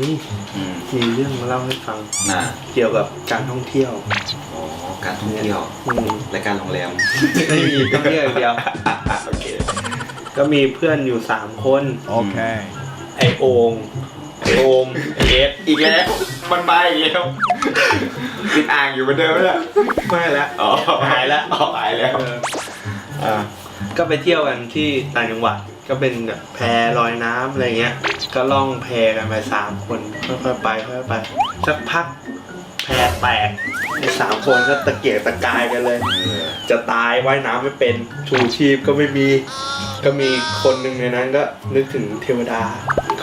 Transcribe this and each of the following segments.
นี่อืมมีเรื่องมาเล่าให้ฟังน่ะเกี่ยวกับการท่องเที่ยวอ๋อการท่องเที่ยวอืมและการโรงแรมไม่มีท่องเที่ยวอย่างเดียว โอเคก็มีเพื่อนอยู่สามคน Okay. ไอโองไอโอมไอเอสอีกแล้วมันมาอีกแล้วติดอ่างอยู่เหมือนเดิมแล้วไม่ละอ๋อหายละอ๋อหายแล้วเอออ่าก็ไปเที่ยวกันที่ต่างจังหวัด ก็เป็นแบบแพลอยน้ำอะไรเงี้ย ก็ล่องแพกันไปสามคนค่อยๆไปค่อยๆไปสักพักแพแตกไอ้สามคนก็ตะเกียกตะกายกันเลย จะตายว่ายน้ำไม่เป็นชูชีพก็ไม่มี ก็มีคนหนึ่งในนั้นก็นึกถึงเทวดา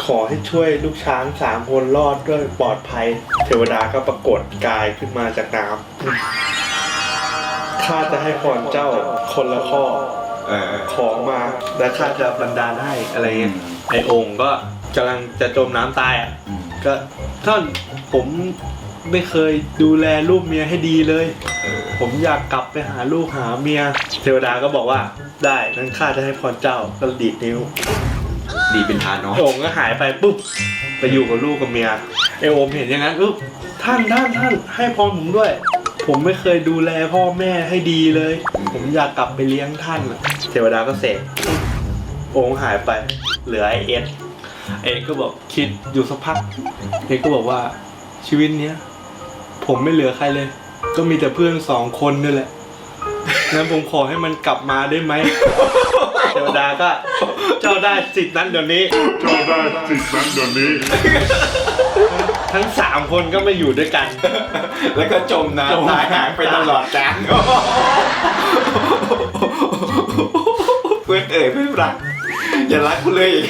ขอให้ช่วยลูกช้างสามคนรอดด้วยปลอดภัย เทวดาก็ปรากฏกายขึ้นมาจากน้ำข้าจะให้พรเจ้าคนละข้อ เออขอมาและข้าจะบันดาลให้อะไรเงี้ยอืม ไอองค์ก็กำลังจะจมน้ำตายอะอืมก็ท่านผมไม่เคยดูแลลูกเมียให้ดีเลย เออผมอยากกลับไปหาลูกหาเมีย เทวดาก็บอกว่าได้นั้นข้าจะให้พรเจ้าก็ดีดนิ้ว ดีเป็นทานเนาะไอโองค์ก็หายไปปุ๊บไปอยู่กับลูกกับเมียไอโอมเห็นอย่างนั้นปุ๊บท่านท่านท่านให้พรผมด้วย ผมไม่เคยดูแลพ่อแม่ให้ดีเลย ผมอยากกลับไปเลี้ยงท่านอะเทวดาก็เสกโองค์หายไป เหลือไอเอสเอสก็บอกคิดอยู่สักพักเอสก็บอกว่าชีวิตเนี้ยผมไม่เหลือใครเลย ก็มีแต่เพื่อนสองคนนี่แหละงั้นผมขอให้มันกลับมาได้ไหม เทวดาก็เจ้าได้สิทธินั้นเดี๋ยวนี้ เจ้าได้สิทธิ์นั้นเดี๋ยวนี้ ทั้งสามคนก็มาอยู่ด้วยกัน แล้วก็จมจมน้ำตายหางไปตลอดกาล เพื่อนเอ๋ยเพื่อนรักอย่ารักกูเลยอีก